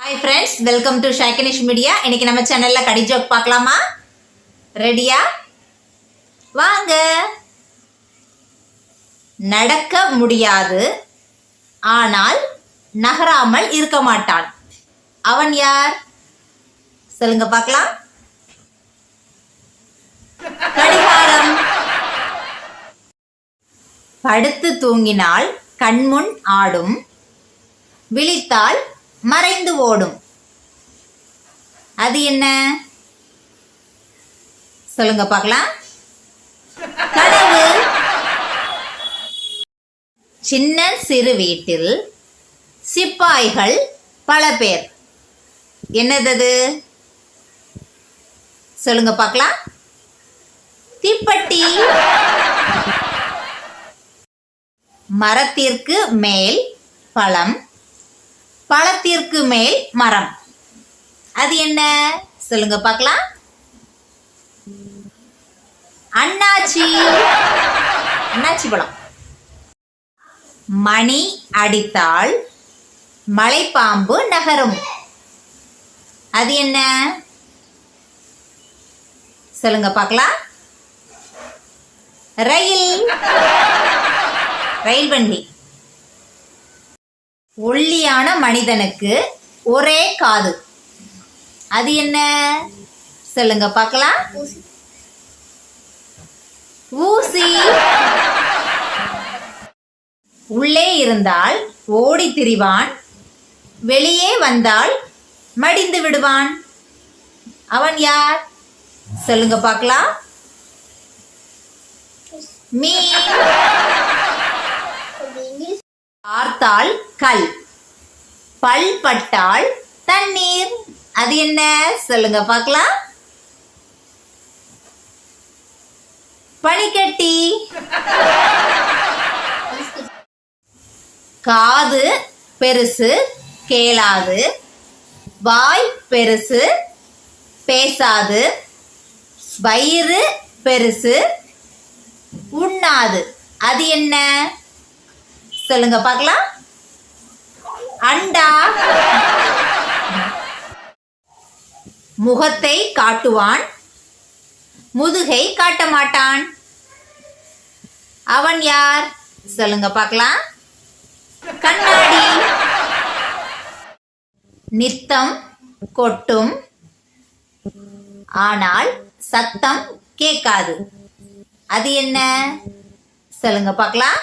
Hi friends welcome to ஷாக்கினிஷ் media இன்னைக்கு நம்ம சேனல்ல கடி ஜோக் பார்க்கலாமா? ரெடியா வாங்க. நடக்க முடியாது. ஆனால் நகராமல் இருக்க மாட்டான். அவன் யார்? சொல்லுங்க பார்க்கலாம். கடிகாரம். படுத்து தூங்கினால் கண்முன் ஆடும். விழித்தால் மறைந்து ஓடும். அது என்ன? சொல்லுங்க பார்க்கலாம். கனவு. சின்ன சிறு வீட்டில் சிப்பாய்கள் பல பேர். என்னது சொல்லுங்க பார்க்கலாம். தீப்பட்டி. மரத்திற்கு மேல் பழம். பழத்திற்கு மேல் மரம். அது என்ன? சொல்லுங்க பார்க்கலாம். அண்ணாச்சி. அண்ணாச்சி பழம். மணி அடித்தால் மலைப்பாம்பு நகரும். அது என்ன? சொல்லுங்க பார்க்கலாம். ரயில். ரயில் வண்டி. ஒல்லியான மனிதனுக்கு ஒரே காது. அது என்ன? சொல்லுங்க பார்க்கலாம். ஊசி. உள்ளே இருந்தால் ஓடி திரிவான் வெளியே வந்தால் மடிந்து விடுவான். அவன் யார்? சொல்லுங்க பார்க்கலாம். மீன். பார்த்தால் கல். பல் பட்டால் தண்ணீர். அது என்ன? சொல்லுங்க பார்க்கலாம். பனிக்கட்டி. காது பெருசு கேளாது. வாய் பெருசு பேசாது. வயிறு பெருசு உண்ணாது. அது என்ன? சொல்லுங்க பார்க்கலாம். அண்டா. முகத்தை காட்டுவான். முதுகை காட்ட மாட்டான் அவன் யார்? சொல்லுங்க பார்க்கலாம். கண்ணாடி. நித்தம் கொட்டும். ஆனால் சத்தம் கேட்காது. அது என்ன? சொல்லுங்க பார்க்கலாம்.